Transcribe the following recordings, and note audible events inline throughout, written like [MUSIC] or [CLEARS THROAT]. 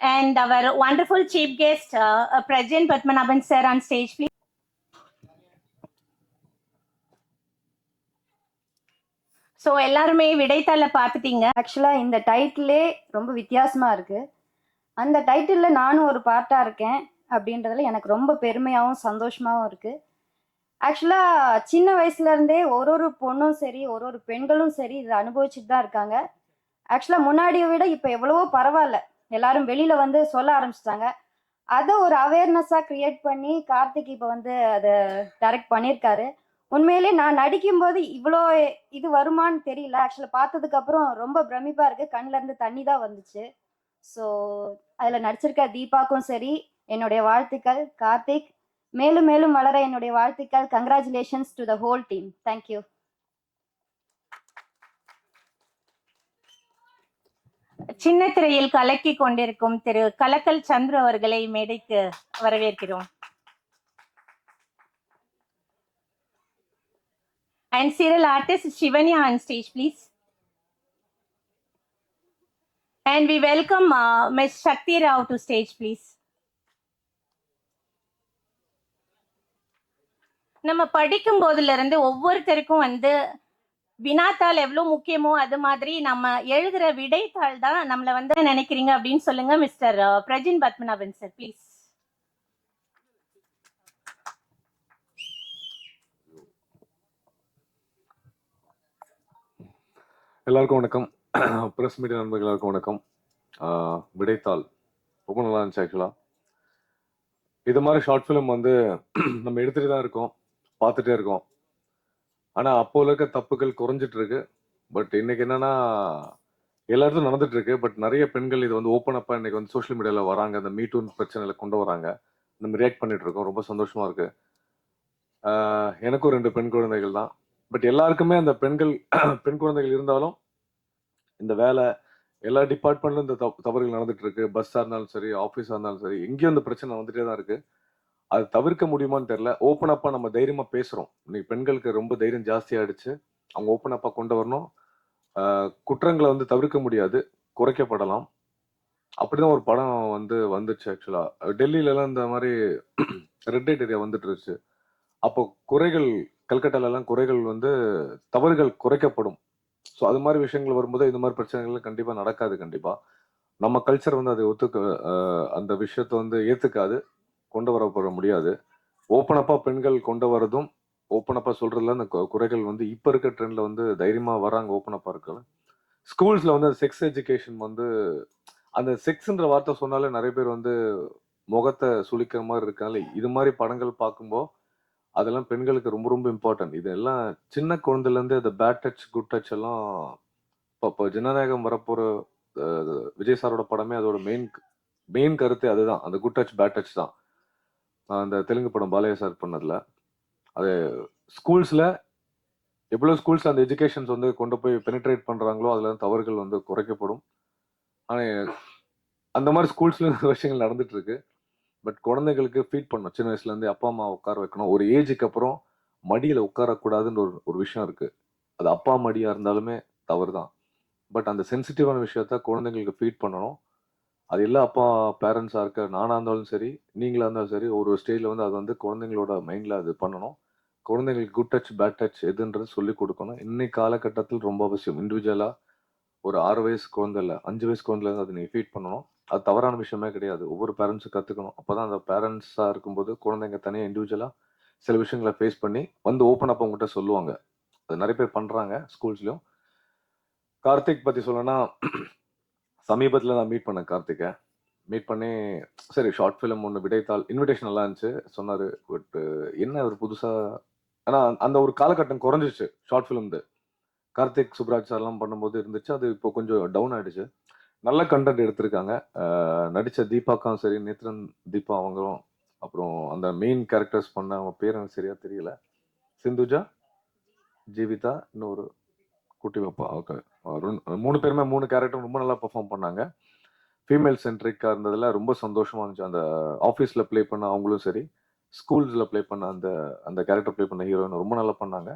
and our wonderful chief guest, uh, uh, President Padmanabhan sir on stage, please. So எல்லாருமே விடைத்தாள பார்த்துட்டீங்க. ஆக்சுவலாக இந்த டைட்டிலே ரொம்ப வித்தியாசமாக இருக்குது அந்த டைட்டிலில் நானும் ஒரு பார்ட்டாக இருக்கேன் அப்படின்றதுல எனக்கு ரொம்ப பெருமையாகவும் சந்தோஷமாகவும் இருக்குது ஆக்சுவலாக சின்ன வயசுலேருந்தே ஒரு ஒரு பொண்ணும் சரி ஒரு ஒரு பெண்களும் சரி இதை அனுபவிச்சுட்டு தான் இருக்காங்க. ஆக்சுவலாக முன்னாடியை விட இப்போ எவ்வளவோ பரவாயில்ல. எல்லாரும் வெளியில் வந்து சொல்ல ஆரம்பிச்சிட்டாங்க. அதை ஒரு அவேர்னஸாக க்ரியேட் பண்ணி கார்த்திக் இப்போ வந்து அதை டைரக்ட் பண்ணியிருக்காரு. உண்மையிலே நான் நடிக்கும்போது இவ்வளோ இது வருமான்னு தெரியல. ஆக்சுவலாக பார்த்ததுக்கு அப்புறம் ரொம்ப பிரமிப்பா இருக்கு. கண்ணுல இருந்து தண்ணி தான் வந்துச்சு. ஸோ அதில் நடிச்சிருக்க தீபாக்கும் சரி என்னுடைய வாழ்த்துக்கள் கார்த்திக். மேலும் மேலும் வளர என்னுடைய வாழ்த்துக்கள். Congratulations to the whole team thank you சின்ன திரையில் கலக்கி கொண்டிருக்கும் திரு கலக்கல் சந்திர அவர்களை மேடைக்கு வரவேற்கிறோம் and serial artist Sivaniya on stage please and we welcome miss Sakthi Rao to stage please நம்ம படிக்கும் போதுல இருந்து ஒவ்வொருத்தருக்கும் வந்து வினாத்தாள் எவ்வளவு முக்கியமோ அது மாதிரி நம்ம எழுதுற விடைத்தாள் தான் நம்மள வந்து நினைக்கிறீங்க அப்படின்னு சொல்லுங்க mister Prajin Padmanabhan sir please எல்லாருக்கும் வணக்கம். ப்ரெஸ் மீடியா நண்பர்கள் எல்லாருக்கும் வணக்கம். விடைத்தாள். ரொம்ப நல்லா இருந்துச்சு ஆக்சுவலாக இது மாதிரி ஷார்ட் ஃபிலிம் வந்து நம்ம எடுத்துகிட்டு தான் இருக்கோம். பார்த்துட்டே இருக்கோம். ஆனால் அப்போ இருக்க தப்புகள் குறைஞ்சிட்டு இருக்கு பட் இன்னைக்கு என்னன்னா எல்லா இடத்துலும் நடந்துட்டு இருக்கு பட் நிறைய பெண்கள் இது வந்து ஓப்பன் அப்பா இன்னைக்கு வந்து சோஷியல் மீடியாவில் வராங்க. அந்த மீட்டூன் பிரச்சனையில கொண்டு வராங்க. நம்ம ரியாக்ட் பண்ணிட்டு இருக்கோம் ரொம்ப சந்தோஷமா இருக்கு. எனக்கும் ரெண்டு பெண் குழந்தைகள் தான். பட் எல்லாருக்குமே அந்த பெண்கள் பெண் குழந்தைகள் இருந்தாலும் இந்த வேலை எல்லா டிபார்ட்மெண்ட்லும் இந்த தவறுகள் நடந்துட்டு இருக்கு பஸ்ஸா இருந்தாலும் சரி ஆஃபீஸா இருந்தாலும் சரி எங்கேயும் இந்த பிரச்சனை வந்துட்டே தான் இருக்கு. அது தவிர்க்க முடியுமான்னு தெரியல. ஓப்பன் அப்பா நம்ம தைரியமா பேசுறோம். இன்னைக்கு பெண்களுக்கு ரொம்ப தைரியம் ஜாஸ்தி ஆயிடுச்சு அவங்க ஓப்பன் அப்பா கொண்டு வரணும். குற்றங்களை வந்து தவிர்க்க முடியாது. குறைக்கப்படலாம். அப்படிதான் ஒரு படம் வந்து வந்துச்சு ஆக்சுவலா டெல்லியில எல்லாம் இந்த மாதிரி [CLEARS THROAT] ரெட் லைட் ஏரியா வந்துட்டு இருந்துச்சு அப்போ குறைகள் கல்கட்டால எல்லாம் குறைகள் வந்து தவறுகள் குறைக்கப்படும். ஸோ அது மாதிரி விஷயங்கள் வரும்போது இந்த மாதிரி பிரச்சனைகள் கண்டிப்பா நடக்காது கண்டிப்பா. நம்ம கல்ச்சர் வந்து அதை ஒத்துக்க அந்த விஷயத்த வந்து ஏத்துக்காது. கொண்டு வரப்பட முடியாது. ஓப்பன் அப்பா பெண்கள் கொண்டு வரதும் ஓப்பன் அப்பா சொல்றதுல அந்த குறைகள் வந்து இப்ப இருக்க ட்ரெண்ட்ல வந்து தைரியமா வராங்க ஓப்பன் அப்பா இருக்கல ஸ்கூல்ஸ்ல வந்து செக்ஸ் எஜுகேஷன் வந்து அந்த செக்ஸ்ன்ற வார்த்தை சொன்னாலே நிறைய பேர் வந்து முகத்தை சுளிக்கிற மாதிரி இருக்காங்களே இது மாதிரி படங்கள் பார்க்கும்போது அதெல்லாம் பெண்களுக்கு ரொம்ப ரொம்ப இம்பார்ட்டன்ட் இதெல்லாம் சின்ன குழந்தைலேருந்து அந்த பேட் டச் குட் டச் எல்லாம் இப்போ இப்போ ஜனநாயகம் வரப்போகிற விஜய் சாரோட படமே அதோட மெயின் மெயின் கருத்து அதுதான். அந்த குட் டச் பேட் டச் தான். அந்த தெலுங்கு படம் பாலையா சார் பண்ணதுல அது ஸ்கூல்ஸ்ல எவ்வளோ ஸ்கூல்ஸ் அந்த எஜுகேஷன்ஸ் வந்து கொண்டு போய் பெனிட்ரேட் பண்ணுறாங்களோ அதில் தவறுகள் வந்து குறைக்கப்படும். ஆனால் அந்த மாதிரி ஸ்கூல்ஸ்ல விஷயங்கள் நடந்துகிட்ருக்கு பட் குழந்தைகளுக்கு ஃபீட் பண்ணணும். சின்ன வயசுலேருந்து அப்பா அம்மா உட்கார வைக்கணும். ஒரு ஏஜுக்கு அப்புறம் மடியில் உட்காரக்கூடாதுன்னு ஒரு ஒரு விஷயம் இருக்குது அது அப்பா மடியாக இருந்தாலுமே தவறு தான் பட் அந்த சென்சிட்டிவான விஷயத்த குழந்தைங்களுக்கு ஃபீட் பண்ணணும். அது எல்லா அப்பா பேரண்ட்ஸாக இருக்க நானாக இருந்தாலும் சரி நீங்களாக இருந்தாலும் சரி ஒரு ஸ்டேஜில் வந்து அது வந்து குழந்தைங்களோட மைண்டில் அது பண்ணணும். குழந்தைங்களுக்கு குட் டச் பேட் டச் எதுன்றது சொல்லி கொடுக்கணும். இன்னைக்கு காலகட்டத்தில் ரொம்ப அவசியம். இண்டிவிஜுவலாக ஒரு ஆறு வயசு குழந்தைல இல்லை அஞ்சு வயசு குழந்தைல இருந்து அதை நீங்கள் ஃபீட் பண்ணணும். அது தவறான விஷயமே கிடையாது. ஒவ்வொரு பேரண்ட்ஸும் கற்றுக்கணும் அப்போ தான் அந்த பேரண்ட்ஸாக இருக்கும்போது குழந்தைங்க தனியாக இண்டிவிஜுவலாக சில விஷயங்களை ஃபேஸ் பண்ணி வந்து ஓப்பன் அப் அவங்ககிட்ட சொல்லுவாங்க. அது நிறைய பேர் பண்ணுறாங்க ஸ்கூல்ஸ்லையும் கார்த்திக் பற்றி சொல்லணும்னா சமீபத்தில் நான் மீட் பண்ணேன் கார்த்திகை. மீட் பண்ணி சரி ஷார்ட் ஃபிலிம் ஒன்று விடைத்தாள். இன்விடேஷன் நல்லா இருந்துச்சு. சொன்னார் பட் என்ன ஒரு புதுசாக ஆனால் அந்த ஒரு காலகட்டம் குறைஞ்சிச்சு ஷார்ட் ஃபிலிம்து கார்த்திக் சுப்ராஜ் சார்லாம் பண்ணும்போது இருந்துச்சு. அது இப்போ கொஞ்சம் டவுன் ஆகிடுச்சு நல்ல கண்டென்ட் எடுத்திருக்காங்க. நடித்த நடிச்ச சரி நேத்ரன் தீபா அவங்களும் அப்புறம் அந்த மெயின் கேரக்டர்ஸ் பண்ண அவங்க பேர் எனக்கு சரியாக தெரியல. சிந்துஜா ஜீவிதா இன்னொரு குட்டி பாப்பா ஓகே. மூணு பேருமே மூணு கேரக்டரும் ரொம்ப நல்லா பெர்ஃபார்ம் பண்ணாங்க. ஃபீமேல் சென்ட்ரிக்காக இருந்ததில் ரொம்ப சந்தோஷமாக இருந்துச்சு. அந்த ஆஃபீஸில் ப்ளே பண்ண அவங்களும் சரி ஸ்கூல்ஸில் ப்ளே பண்ண அந்த அந்த கேரக்டர் ப்ளே பண்ண ஹீரோயின் ரொம்ப நல்லா பண்ணாங்க.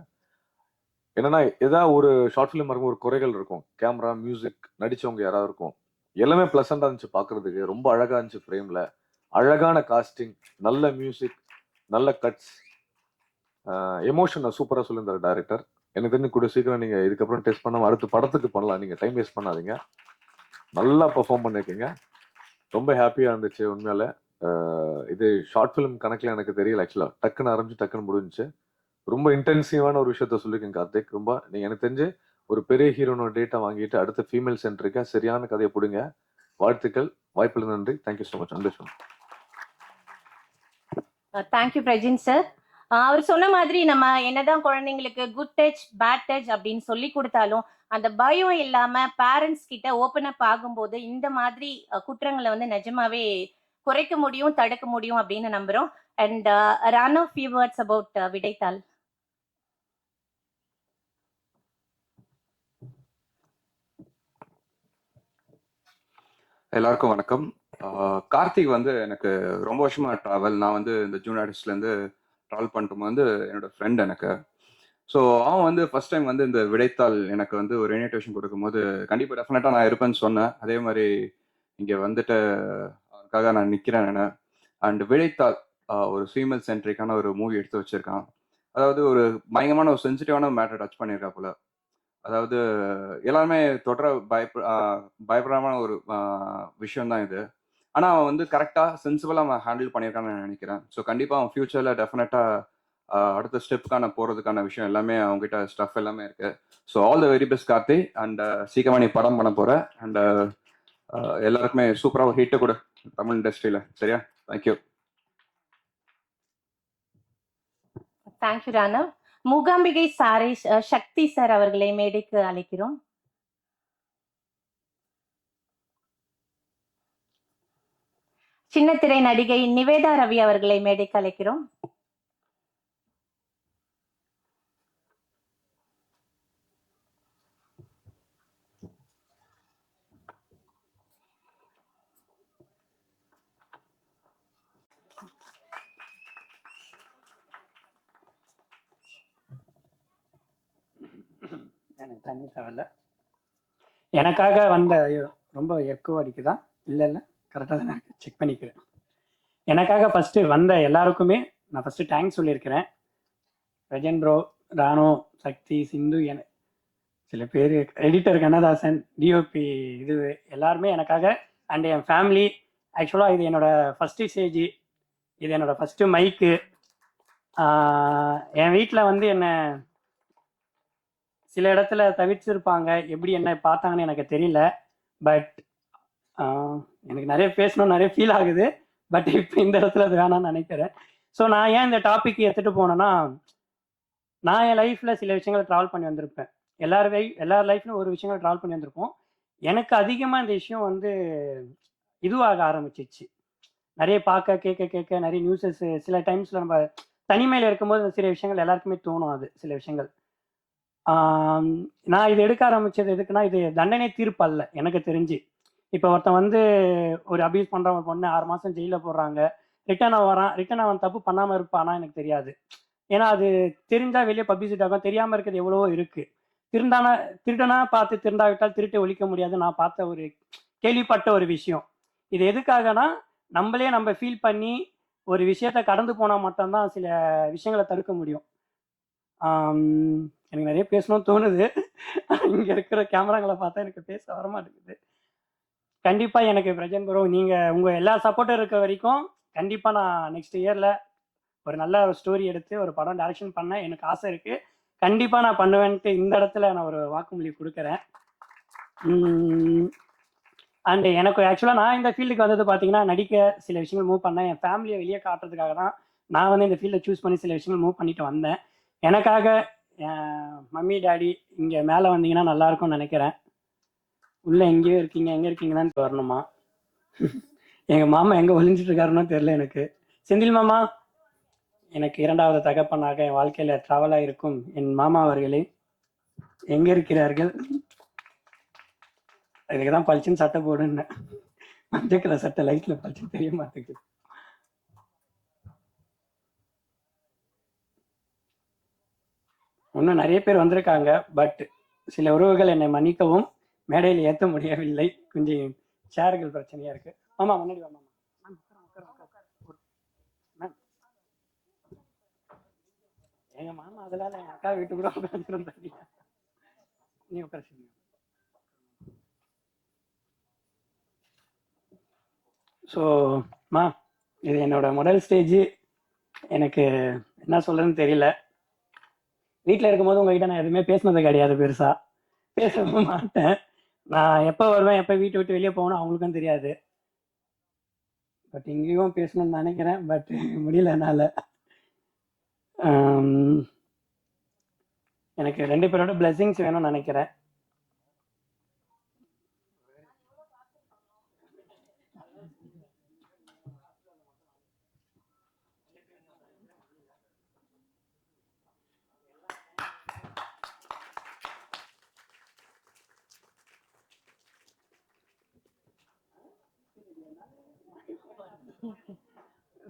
என்னன்னா ஏதாவது ஒரு ஷார்ட் ஃபிலிம் இருக்கும் ஒரு குறைகள் இருக்கும். கேமரா மியூசிக் நடித்தவங்க யாராவது இருக்கும். எல்லாமே ப்ளசண்டாக இருந்துச்சு பார்க்குறதுக்கு ரொம்ப அழகாக இருந்துச்சு ஃப்ரேமில் அழகான காஸ்டிங் நல்ல மியூசிக் நல்ல கட்ஸ் எமோஷனை சூப்பராக சொல்லியிருந்தார் டேரக்டர் எனக்கு தெரிஞ்சு கூட சீக்கிரம் நீங்க இதுக்கப்புறம் டெஸ்ட் பண்ணாம அடுத்த படத்துக்கு பண்ணலாம் நீங்க டைம் வேஸ்ட் பண்ணாதீங்க. நல்லா பெர்ஃபார்ம் பண்ணிருக்கீங்க. ரொம்ப ஹாப்பியா இருந்துச்சு உண்மையால. இது ஷார்ட் ஃபிலிம் கணக்கில் எனக்கு தெரியல. ஆக்சுவலா டக்குன்னு ஆரம்பிச்சு டக்குன்னு முடிஞ்சுச்சு. ரொம்ப இன்டென்சிவான ஒரு விஷயத்த சொல்லியிருக்கேன் கார்த்திக். ரொம்ப நீங்க எனக்கு தெரிஞ்சு ஒரு பெரிய ஹீரோனோட டேட்டா வாங்கிட்டு அடுத்த ஃபீமேல் சென்டருக்கு சரியான கதையை பிடுங்க. வாழ்த்துக்கள். வாய்ப்பில் நன்றி. தேங்க்யூ ஸோ மச் அன்பு தேங்க்யூ பிரஜின் சார் அவர் சொன்ன மாதிரி நம்ம என்னதான் குழந்தைங்களுக்கு குட் டச் பேட் டச் அப்படின்னு சொல்லி கொடுத்தாலும் அந்த பயம் இல்லாம பேரண்ட்ஸ் கிட்ட ஓப்பன் அப் ஆகும்போது இந்த மாதிரி குற்றங்களை வந்து நிஜமாவே குறைக்க முடியும் தடுக்க முடியும் அப்படின்னு நம்புறோம். And run of few words about விடைத்தாள். எல்லாருக்கும் வணக்கம். கார்த்திக் வந்து எனக்கு ரொம்ப வருஷமா ட்ராவல் நான் வந்து இந்த ஜூன் ஆர்டிஸ்ட்லேருந்து ட்ரால் பண்ணிட்டு வந்து என்னோட ஃப்ரெண்ட் எனக்கு. ஸோ அவன் வந்து ஃபர்ஸ்ட் டைம் வந்து இந்த விடைத்தாள் எனக்கு வந்து ஒரு இன்விடேஷன் கொடுக்கும்போது கண்டிப்பாக டெஃபினட்டாக நான் இருப்பேன்னு சொன்னேன். அதே மாதிரி இங்கே வந்துட்டு அவனுக்காக நான் நிற்கிறேன் நான். அண்ட் விடைத்தாள் ஒரு ஃபீமேல் சென்ட்ரிக்கான ஒரு மூவி எடுத்து வச்சிருக்கான். அதாவது ஒரு பயங்கரமான ஒரு சென்சிட்டிவான மேட்டர் டச் பண்ணியிருக்கா போல. அதாவது எல்லாருமே தொடர பயப்ப பயப்படாம ஒரு விஷயம் தான் இது. ஆனால் அவன் வந்து கரெக்டாக சென்சிபிளாக அவன் ஹேண்டில் பண்ணியிருக்கான்னு நான் நினைக்கிறேன். ஸோ கண்டிப்பாக அவன் ஃப்யூச்சரில் டெஃபினட்டாக அடுத்த ஸ்டெப்புக்கான போகிறதுக்கான விஷயம் எல்லாமே அவங்ககிட்ட ஸ்டஃப் எல்லாமே இருக்கு. So all the very best Karthi. And சீக்கிரமா நீ படம் பண்ண போற. அண்ட் எல்லாருக்குமே சூப்பராக ஒரு ஹிட் கொடு தமிழ் இண்டஸ்ட்ரியில சரியா? Thank you thank you Ranav Mookambigai sorry Sakthi sir அவர்களை மேடைக்கு அழைக்கிறோம். சின்னத்திரை நடிகை நிவேதா ரவி அவர்களை மேடைக்கு அழைக்கிறோம். எனக்கு தண்ணி தேவையில்ல. எனக்காக வந்த ஐயோ ரொம்ப எக்கோ அடிக்குதா? இல்லை இல்லை. கரெக்டாக தான் இருக்கு. செக் பண்ணிக்கிறேன். எனக்காக ஃபஸ்ட்டு வந்த எல்லாருக்குமே நான் ஃபஸ்ட்டு தேங்க்ஸ் சொல்லியிருக்கிறேன். ரஜன் ப்ரோ ராணோ சக்தி சிந்து என சில பேர் எடிட்டர் கண்ணதாசன் டிஓபி இது எல்லாருமே எனக்காக அண்ட் என் ஃபேமிலி ஆக்சுவலாக இது என்னோடய ஃபஸ்ட்டு ஸ்டேஜி இது என்னோடய ஃபஸ்ட்டு மைக்கு என் வீட்டில் வந்து என்னை சில இடத்துல தவிர்த்திருப்பாங்க எப்படி என்ன பார்த்தாங்கன்னு எனக்கு தெரியல. பட் எனக்கு நிறைய பேசணும் நிறைய ஃபீல் ஆகுது. பட் இப்போ இந்த இடத்துல அது வேணாம்னு நினைக்கிறேன். ஸோ நான் ஏன் இந்த டாபிக் எடுத்துகிட்டு போனேன்னா நான் என் லைஃப்பில் சில விஷயங்களை ட்ராவல் பண்ணி வந்திருப்பேன். எல்லார் எல்லார் லைஃப்லையும் ஒரு விஷயங்கள் ட்ராவல் பண்ணி வந்திருப்போம். எனக்கு அதிகமாக இந்த விஷயம் வந்து இதுவாக ஆரம்பிச்சிச்சு. நிறைய பார்க்க கேட்க கேட்க நிறைய நியூஸஸ் சில டைம்ஸில் நம்ம தனிமையில் இருக்கும்போது சில விஷயங்கள் எல்லாருக்குமே தோணும் அது சில விஷயங்கள். நான் இது எடுக்க ஆரம்பித்தது எதுக்குன்னா இது தண்டனை தீர்ப்பு அல்ல எனக்கு தெரிஞ்சு. இப்போ ஒருத்தன் வந்து ஒரு அபியூஸ் பண்ணுற ஒரு பொண்ணு ஆறு மாதம் ஜெயிலில் போடுறாங்க. ரிட்டர்ன் வரான். ரிட்டர்ன் அவன் தப்பு பண்ணாமல் இருப்பானா எனக்கு தெரியாது. ஏன்னா அது தெரிஞ்சால் வெளியே பப்ளிசிட்டி ஆகும். தெரியாமல் இருக்கிறது எவ்வளவோ இருக்குது திருண்டானா திருடனா பார்த்து திருண்டாவிட்டால் திருட்டை ஒழிக்க முடியாது. நான் பார்த்த ஒரு கேள்விப்பட்ட ஒரு விஷயம். இது எதுக்காகனா நம்மளே நம்ம ஃபீல் பண்ணி ஒரு விஷயத்த கடந்து போனால் மட்டும்தான் சில விஷயங்களை தடுக்க முடியும். எனக்கு நிறைய பேசணும்னு தோணுது. இங்கே இருக்கிற கேமராங்களை பார்த்தா எனக்கு பேச வரமாட்டேங்குது. கண்டிப்பா எனக்கு பிரஜன் ப்ரோ நீங்க உங்க எல்லா சப்போர்ட்டும் இருக்க வரைக்கும் கண்டிப்பா நான் நெக்ஸ்ட் இயர்ல ஒரு நல்ல ஒரு ஸ்டோரி எடுத்து ஒரு படம் டைரக்ஷன் பண்ண எனக்கு ஆசை இருக்கு. கண்டிப்பா நான் பண்ணுவேன்ட்டு இந்த இடத்துல நான் ஒரு வாக்குமொழி கொடுக்குறேன். அண்ட் எனக்கு ஆக்சுவலாக நான் இந்த ஃபீல்டுக்கு வந்தது பார்த்தீங்கன்னா நடிக்க சில விஷயங்கள் மூவ் பண்ணேன். என் ஃபேமிலியை வெளியே காட்டுறதுக்காக தான் நான் வந்து இந்த ஃபீல்டை சூஸ் பண்ணி சில விஷயங்கள் மூவ் பண்ணிட்டு வந்தேன். எனக்காக என் மம்மி டாடி இங்கே மேலே வந்தீங்கன்னா நல்லாயிருக்கும்னு நினைக்கிறேன். உள்ள எங்கேயோ இருக்கீங்க எங்கே இருக்கீங்களான்னு வரணுமா? எங்கள் மாமா எங்கே ஒளிஞ்சிட்டு இருக்காருன்னு தெரியல எனக்கு. செந்தில் மாமா எனக்கு இரண்டாவது தகப்பனாக என் வாழ்க்கையில் ட்ராவலாக இருக்கும் என் மாமா அவர்களே எங்கே இருக்கிறார்கள்? இதுக்கு தான் பளிச்சுன்னு சட்டை போடுன்னு. மஞ்சள் கலர் சட்டை லைட்டில் பளிச்சுன்னு தெரிய மாட்டேங்குது. இன்னும் நிறைய பேர் வந்திருக்காங்க பட் சில உறவுகள் என்னை மன்னிக்கவும் மேடையில் ஏற்ற முடியவில்லை. கொஞ்சம் சேர்கள் பிரச்சனையா இருக்கு. ஆமா முன்னாடி வாமா உட்காரு. மேம் அதனால எங்க அக்கா வீட்டு கூட உட்காந்துருந்தாங்க நீ உட்கார சொல்லுங்க ஸோ மா இது என்னோட முதல் ஸ்டேஜ் எனக்கு என்ன சொல்றதுன்னு தெரியல. வீட்டில் இருக்கும்போது உங்ககிட்ட நான் எதுவுமே பேசினது கிடையாது பெருசா. பேசவும் மாட்டேன். நான் எப்போ வருவேன் எப்போ வீட்டை விட்டு வெளியே போகணும் அவங்களுக்கும் தெரியாது. பட் இங்கேயும் பேசணும்னு நினைக்கிறேன் பட் முடியல என்னால். எனக்கு ரெண்டு பேரோட பிளெஸிங்ஸ் வேணும்னு நினைக்கிறேன்.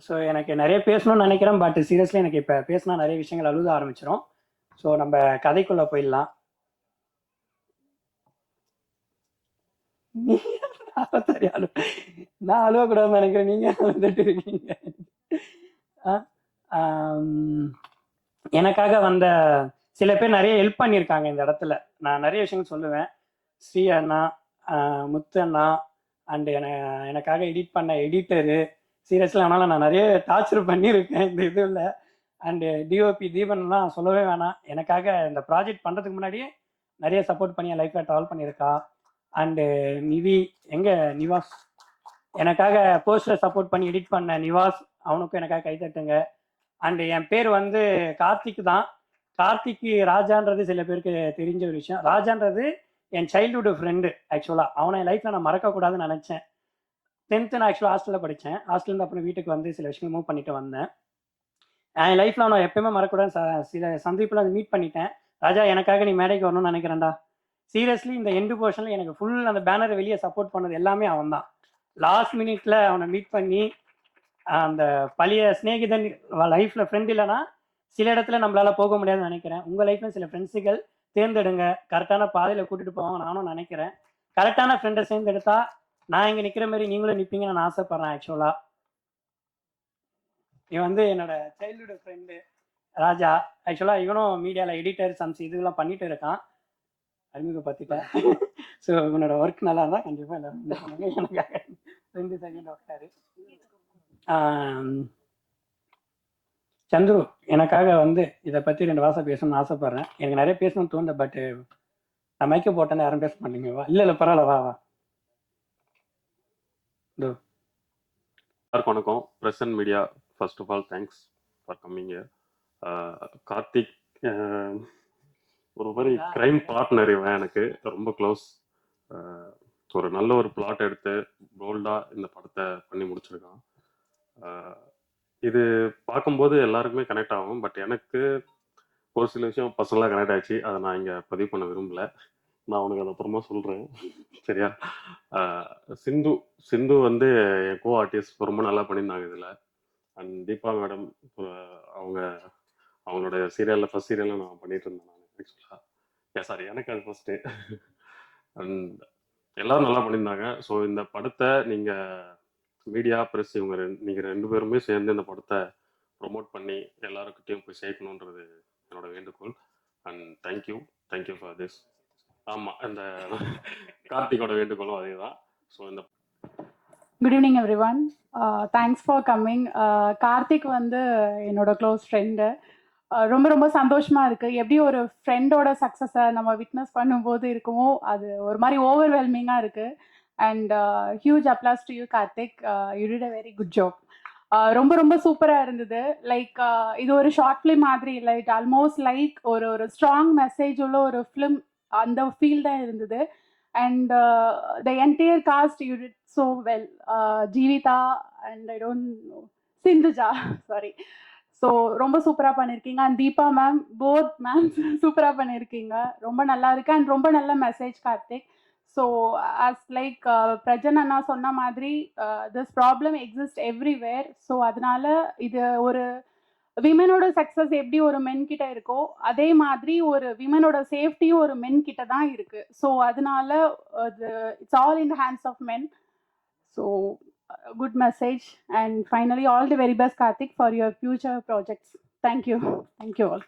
ஸோ எனக்கு நிறைய பேசணும்னு நினைக்கிறேன் பட் சீரியஸ்லி எனக்கு இப்போ பேசினா நிறைய விஷயங்கள் அழுத ஆரம்பிச்சிடும் ஸோ நம்ம கதைக்குள்ளே போயிடலாம். நான் சரி அழு நான் அழுவக்கூடாதுன்னு நினைக்கிறேன். நீங்கள் வந்துட்டு இருக்கீங்க? எனக்காக வந்த சில பேர் நிறைய ஹெல்ப் பண்ணியிருக்காங்க இந்த இடத்துல. நான் நிறைய விஷயங்கள் சொல்லுவேன். ஸ்ரீ அண்ணா முத்து அண்ணா அண்ட் என எனக்காக எடிட் பண்ண எடிட்டரு சீரியஸ்ல அவனால் நான் நிறைய டார்ச்சர் பண்ணியிருக்கேன் இந்த இதில் அண்டு டிஓபி தீபன்லாம் சொல்லவே வேணாம். எனக்காக இந்த ப்ராஜெக்ட் பண்ணுறதுக்கு முன்னாடியே நிறைய சப்போர்ட் பண்ணி என் லைஃப்பில் ட்ராவல் பண்ணியிருக்கா. அண்டு நிவி எங்கே நிவாஸ்? எனக்காக போஸ்டர் சப்போர்ட் பண்ணி எடிட் பண்ண நிவாஸ் அவனுக்கும் எனக்காக கைத்தட்டுங்க அண்டு என் பேர் வந்து கார்த்திக் தான். கார்த்திக் ராஜான்றது சில பேருக்கு தெரிஞ்ச ஒரு விஷயம். ராஜான்றது என் சைல்டுஹுட் ஃப்ரெண்டு ஆக்சுவலாக அவனை என் லைஃப்பில் நான் மறக்கக்கூடாதுன்னு நினச்சேன். டென்த்து நான் ஆக்சுவலாக ஹாஸ்டலில் படித்தேன் ஹாஸ்டல்லேருந்து அப்புறம் வீட்டுக்கு வந்து சில விஷயங்கள் மூவ் பண்ணிட்டு வந்தேன். என் லைஃப்பில் நான் எப்பயுமே மறக்கூடாது சில சந்திப்பில் வந்து மீட் பண்ணிட்டேன். ராஜா எனக்காக நீ மேடைக்கு வரணும்னு நினைக்கிறேன்டா. சீரியஸ்லி இந்த எண்டு போர்ஷனில் எனக்கு ஃபுல் அந்த பேனரை வெளியே சப்போர்ட் பண்ணது எல்லாமே அவன் தான் லாஸ்ட் மினிட்ல அவனை மீட் பண்ணி அந்த பழைய சிநேகிதன் லைஃப்பில் ஃப்ரெண்ட் இல்லைன்னா சில இடத்துல நம்மளால போக முடியாதுன்னு நினைக்கிறேன். உங்கள் லைஃப்பில் சில ஃப்ரெண்ட்ஸுகள் தேர்ந்தெடுங்க. கரெக்டான பாதையில் கூட்டிகிட்டு போவாங்க நானும் நினைக்கிறேன். கரெக்டான ஃப்ரெண்டை சேர்ந்தெடுத்தா நான் இங்கே நிற்கிற மாதிரி நீங்களும் நிற்பீங்கன்னு நான் ஆசைப்பட்றேன் ஆக்சுவலாக இவன் வந்து என்னோட சைல்டுஹுட் ஃப்ரெண்டு ராஜா. ஆக்சுவலாக இவனும் மீடியாவில் எடிட்டர் சம்ஸ் இதுலாம் பண்ணிட்டு இருக்கான். அறிமுகப்படுத்திட்டேன். ஸோ இவனோட ஒர்க் நல்லா இருந்தால் கண்டிப்பாக எல்லாரும் எனக்காக ரெண்டு செகண்ட் ஒர்க்காரு சந்துரு எனக்காக வந்து இதை பற்றி ரெண்டு வாசம் பேசணும்னு ஆசைப்பட்றேன். எனக்கு நிறைய பேசணும்னு தோணுது பட்டு நான் மைக்க போட்டேன்னு யாரும் பேச மாட்டீங்க. வா. இல்லை இல்லை பரவாயில்ல வா வா. எல்லாருக்கும் வணக்கம். Present media first of all thanks for coming Karthik ஒரு மாதிரி கிரைம் பார்ட்னர் இவன் எனக்கு. ரொம்ப க்ளோஸ் ஒரு நல்ல ஒரு பிளாட் எடுத்து போல்டாக இந்த படத்தை பண்ணி முடிச்சிருக்கான். இது பார்க்கும்போது எல்லாருக்குமே கனெக்ட் ஆகும். பட் எனக்கு ஒரு சில விஷயம் பர்சனலாக கனெக்ட் ஆச்சு அதை நான் இங்கே பதிவு பண்ண விரும்பல. நான் உனக்கு அது அப்புறமா சொல்கிறேன் சரியா? சிந்து சிந்து வந்து என் கோ ஆர்டிஸ்ட் ரொம்ப நல்லா பண்ணியிருந்தாங்க இதில். அண்ட் தீபா மேடம் அவங்க அவங்களோட சீரியலில் ஃபஸ்ட் சீரியலில் நான் பண்ணிட்டு இருந்தேன் நான் ஆக்சுவலாக ஏ சாரி எனக்கு அது ஃபஸ்ட்டு அண்ட் எல்லாரும் நல்லா பண்ணியிருந்தாங்க. ஸோ இந்த படத்தை நீங்கள் மீடியா ப்ரெஸ் இவங்க ரெண்டு நீங்கள் ரெண்டு பேருமே சேர்ந்து இந்த படத்தை ப்ரொமோட் பண்ணி எல்லாருக்கிட்டையும் போய் சேர்க்கணுன்றது என்னோட வேண்டுகோள். And thank you thank you for this ஆமாம் அந்த கார்த்திகோட வேண்டுகோளும் அதே தான் ஸோ இந்த good evening everyone thanks for coming Karthik வந்து என்னோட க்ளோஸ் ஃப்ரெண்டு uh, ரொம்ப ரொம்ப சந்தோஷமா இருக்கு. எப்படி ஒரு ஃப்ரெண்டோட சக்ஸஸை நம்ம விட்னஸ் பண்ணும்போது இருக்குமோ அது ஒரு மாதிரி ஓவர்வெல்மிங்காக இருக்கு. And huge applause to you Karthik. You did a very good job ரொம்ப ரொம்ப சூப்பராக இருந்தது. லைக் uh, இது ஒரு ஷார்ட் ஃபிலிம் மாதிரி இல்லை. இட் ஆல்மோஸ்ட் லைக் ஒரு ஒரு ஸ்ட்ராங் மெசேஜ் உள்ள ஒரு ஃபிலிம் அந்த ஃபீல் தான் இருந்தது. And the entire cast you you so well Jeevitha and I don't Sindhuja sorry so ரொம்ப சூப்பராக பண்ணியிருக்கீங்க and Deepa ma'am both ma'am சூப்பராக [LAUGHS] பண்ணியிருக்கீங்க ரொம்ப நல்லா இருக்கு. அண்ட் ரொம்ப நல்ல message Karthik so as like Prajan அண்ணா சொன்ன மாதிரி this problem exist everywhere so அதனால இது ஒரு விமனோட சக்ஸஸ் எப்படி ஒரு மென் கிட்ட இருக்கோ அதே மாதிரி ஒரு விமனோட சேஃப்டியும் ஒரு மென் கிட்ட தான் இருக்கு. ஸோ அதனால it's all in hands of men so good message and finally all the very best Karthik for your future projects thank you thank you all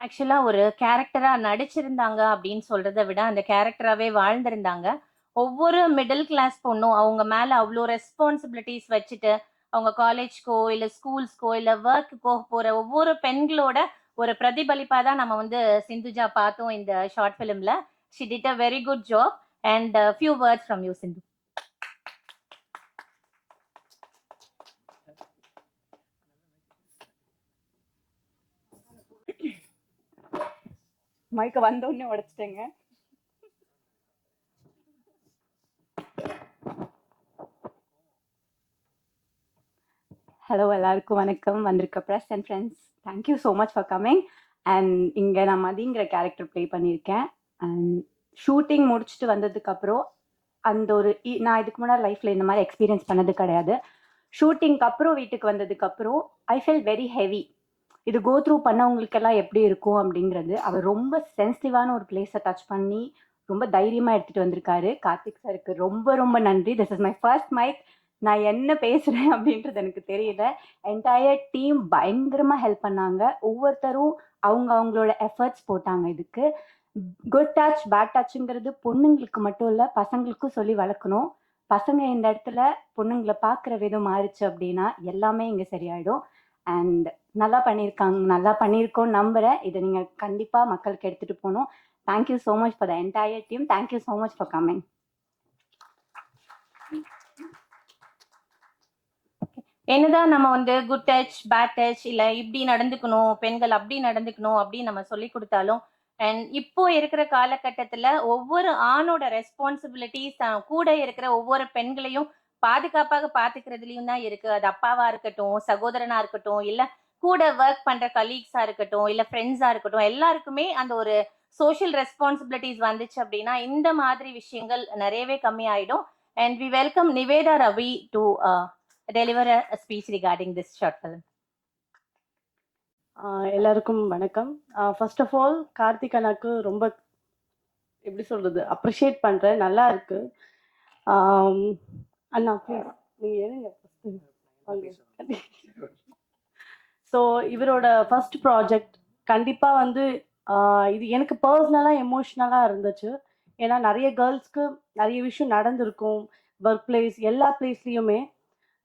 ஆக்சுவலாக ஒரு கேரக்டராக நடிச்சிருந்தாங்க அப்படின்னு சொல்கிறத விட அந்த கேரக்டராகவே வாழ்ந்திருந்தாங்க. ஒவ்வொரு மிடில் கிளாஸ் பொண்ணும் அவங்க மேல அவ்வளோ ரெஸ்பான்சிபிலிட்டிஸ் வச்சுட்டு அவங்க காலேஜ்க்கோ இல்ல ஸ்கூல்ஸ்க்கோ இல்ல ஒர்க்குக்கோ போற ஒவ்வொரு பெண்களோட ஒரு பிரதிபலிப்பா தான் நம்ம வந்து சிந்துஜா பார்த்தோம் இந்த ஷார்ட் ஃபிலிமில் she did a very good job and few words from you Sindhu மைக்க வந்த உடனே உடைச்சிட்டேங்க. ஹலோ எல்லாருக்கும் வணக்கம். வந்திருக்க press and friends thank you so much for coming and இங்கே நான் மதிங்கிற கேரக்டர் ப்ளே பண்ணியிருக்கேன் அண்ட் ஷூட்டிங் முடிச்சுட்டு வந்ததுக்கப்புறம் அந்த ஒரு நான் இதுக்கு முன்னாடி லைஃப்பில் இந்த மாதிரி எக்ஸ்பீரியன்ஸ் பண்ணது கிடையாது. ஷூட்டிங்க்கு அப்புறம் வீட்டுக்கு வந்ததுக்கப்புறம் ஐ ஃபெல் வெரி ஹெவி இது கோ த்ரூ பண்ணவங்களுக்கெல்லாம் எப்படி இருக்கும் அப்படிங்கிறது அவர் ரொம்ப சென்சிட்டிவான ஒரு பிளேஸை டச் பண்ணி ரொம்ப தைரியமாக எடுத்துகிட்டு வந்திருக்காரு. கார்த்திக் சாருக்கு ரொம்ப ரொம்ப நன்றி. This is my first mic நான் என்ன பேசுறேன் அப்படின்றது எனக்கு தெரியல. என்டையர் டீம் பயங்கரமா ஹெல்ப் பண்ணாங்க. ஒவ்வொருத்தரும் அவங்க அவங்களோட எஃபர்ட்ஸ் போட்டாங்க இதுக்கு. குட் டச் பேட் டச்சுங்கிறது பொண்ணுங்களுக்கு மட்டும் இல்லை பசங்களுக்கும் சொல்லி வளர்க்கணும். பசங்க இந்த இடத்துல பொண்ணுங்களை பார்க்குற விதம் மாறிச்சு அப்படின்னா எல்லாமே இங்கே சரியாயிடும். அண்ட் நல்லா பண்ணியிருக்காங்க நல்லா பண்ணியிருக்கோம் நம்புகிறேன் இதை நீங்கள் கண்டிப்பாக மக்களுக்கு எடுத்துகிட்டு போகணும். Thank you so much for the entire team thank you so much for coming என்னதான் நம்ம வந்து குட் டச் பேட் டச் இல்ல இப்படி நடந்துக்கணும் பெண்கள் அப்படி நடந்துக்கணும் அப்படின்னு நம்ம சொல்லி கொடுத்தாலும் அண்ட் இப்போ இருக்கிற காலகட்டத்துல ஒவ்வொரு ஆணோட ரெஸ்பான்சிபிலிட்டிஸ் கூட இருக்கிற ஒவ்வொரு பெண்களையும் பாதுகாப்பாக பாத்துக்கிறதுலயும் தான் இருக்கு. அது அப்பாவா இருக்கட்டும் சகோதரனா இருக்கட்டும் இல்ல கூட ஒர்க் பண்ற கலீக்ஸா இருக்கட்டும் இல்ல ஃப்ரெண்ட்ஸா இருக்கட்டும் எல்லாருக்குமே அந்த ஒரு சோஷியல் ரெஸ்பான்சிபிலிட்டிஸ் வந்துச்சு அப்படின்னா இந்த மாதிரி விஷயங்கள் நிறையவே கம்மி ஆயிடும் and we welcome Nivetha Ravi to deliver speech regarding this short film எல்லாருக்கும் வணக்கம். ஃபர்ஸ்ட் ஆஃப் ஆல் கார்த்திக் அண்ணாக்கு ரொம்ப எப்படி சொல்றது அப்ரிஷியேட் பண்றேன். நல்லா இருக்கு. அண்ணா ப்ளீஸ் நீங்க எழுங்க ஸோ இவரோட ஃபர்ஸ்ட் ப்ராஜெக்ட் கண்டிப்பா வந்து இது எனக்கு பர்சனலாக எமோஷ்னலாக இருந்துச்சு. ஏன்னா நிறைய கேர்ள்ஸ்க்கு நிறைய விஷயம் நடந்திருக்கும். ஒர்க் பிளேஸ் எல்லா பிளேஸ்லேயுமே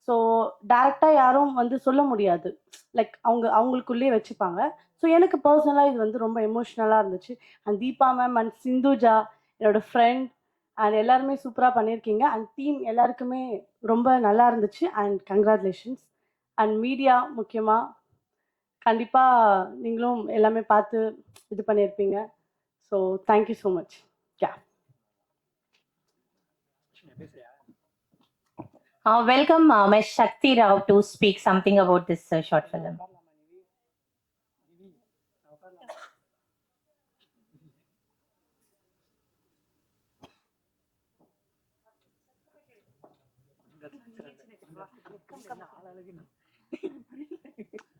ஸோ டேரெக்டாக யாரும் வந்து சொல்ல முடியாது. லைக் அவங்க அவங்களுக்குள்ளேயே வச்சுப்பாங்க. ஸோ எனக்கு பர்சனலாக இது வந்து ரொம்ப எமோஷ்னலாக இருந்துச்சு. And Deepa ma'am and Sindhuja என்னோட ஃப்ரெண்ட் அண்ட் எல்லாருமே சூப்பராக பண்ணியிருக்கீங்க. அண்ட் டீம் எல்லாருக்குமே ரொம்ப நல்லா இருந்துச்சு. அண்ட் கங்க்ராச்சுலேஷன்ஸ் அண்ட் மீடியா முக்கியமாக கண்டிப்பாக நீங்களும் எல்லாமே பார்த்து இது பண்ணியிருப்பீங்க. So thank you so much Uh, welcome uh, Ms. Shakti Rao to speak something about this uh, short film.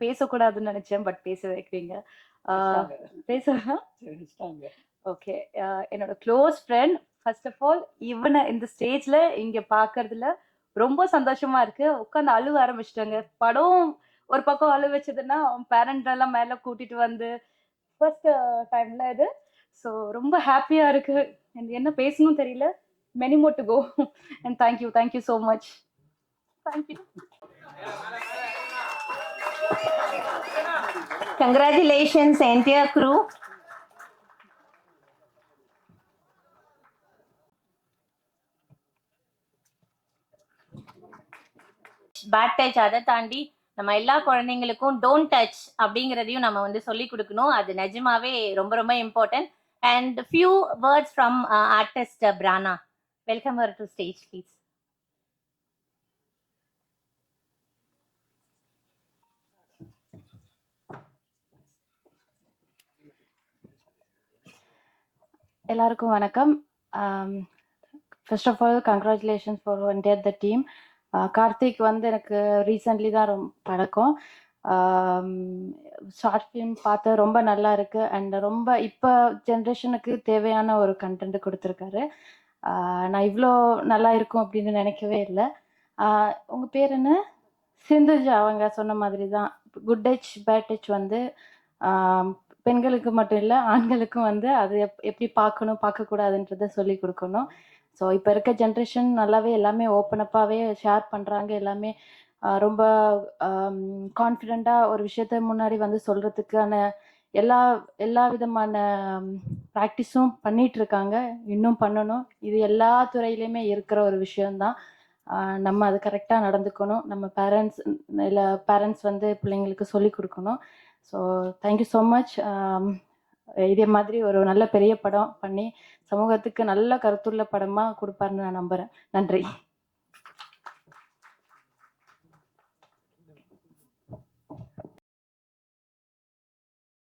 பேசக்கூடாதுன்னு நினைச்சேன் பட் பேச வைக்கிறீங்க ஆஹ் பேச ஓகே என்னோட close friend first of all இவனை இந்த ஸ்டேஜ்ல இங்க பாக்குறதுல ரொம்ப சந்தோஷமா இருக்கு. உட்காந்து அழுவ ஆரம்பிச்சிட்டாங்க. படம் ஒரு பக்கம் அழு வச்சதுன்னா அவன் பேரண்ட் எல்லாம் மேல கூட்டிட்டு வந்து ஃபர்ஸ்ட் டைம்ல இது. ஸோ ரொம்ப ஹாப்பியா இருக்கு. என்ன பேசணும் தெரியல. Many more to go and thank you thank you so much thank you Congratulations, entire crew. Bad touch அதை தாண்டி நம்ம எல்லா குழந்தைங்களுக்கும் டோன்ட் டச் அப்படிங்கிறதையும் நம்ம வந்து சொல்லி கொடுக்கணும். அது நிஜமாவே ரொம்ப ரொம்ப important and few words from artist Prana welcome her to stage please எல்லாருக்கும் வணக்கம். First of all congratulations for entire the team Karthik வந்து எனக்கு ரீசெண்ட்லி தான் ரொம்ப பழக்கம். ஷார்ட் ஃபிலிம் பார்த்து ரொம்ப நல்லா இருக்கு. அண்ட் ரொம்ப இப்போ ஜென்ரேஷனுக்கு தேவையான ஒரு கண்டென்ட் கொடுத்துருக்காரு. நான் இவ்வளோ நல்லா இருக்கும் அப்படின்னு நினைக்கவே இல்லை. உங்கள் பேர் என்ன? சிந்துஜா அவங்க சொன்ன மாதிரி தான். குட் டச் பேட் டச் வந்து பெண்களுக்கு மட்டும் இல்லை ஆண்களுக்கும் வந்து அது எப் எப்படி பார்க்கணும் பார்க்கக்கூடாதுன்றத சொல்லி கொடுக்கணும். ஸோ இப்போ இருக்க ஜென்ரேஷன் நல்லாவே எல்லாமே ஓப்பன் அப்பாகவே ஷேர் பண்ணுறாங்க எல்லாமே ரொம்ப கான்ஃபிடெண்ட்டாக ஒரு விஷயத்த முன்னாடி வந்து சொல்கிறதுக்கான எல்லா எல்லா விதமான ப்ராக்டிஸும் பண்ணிட்டு இருக்காங்க இன்னும் பண்ணணும். இது எல்லா துறையிலையுமே இருக்கிற ஒரு விஷயம்தான். நம்ம அது கரெக்டாக நடந்துக்கணும். நம்ம பேரண்ட்ஸ் இல்லை பேரண்ட்ஸ் வந்து பிள்ளைங்களுக்கு சொல்லி கொடுக்கணும். ஸோ தேங்க்யூ ஸோ மச் இதே மாதிரி ஒரு நல்ல பெரிய படம் பண்ணி சமூகத்துக்கு நல்ல கருத்துள்ள படமாக கொடுப்பாருன்னு நான் நம்புகிறேன் நன்றி.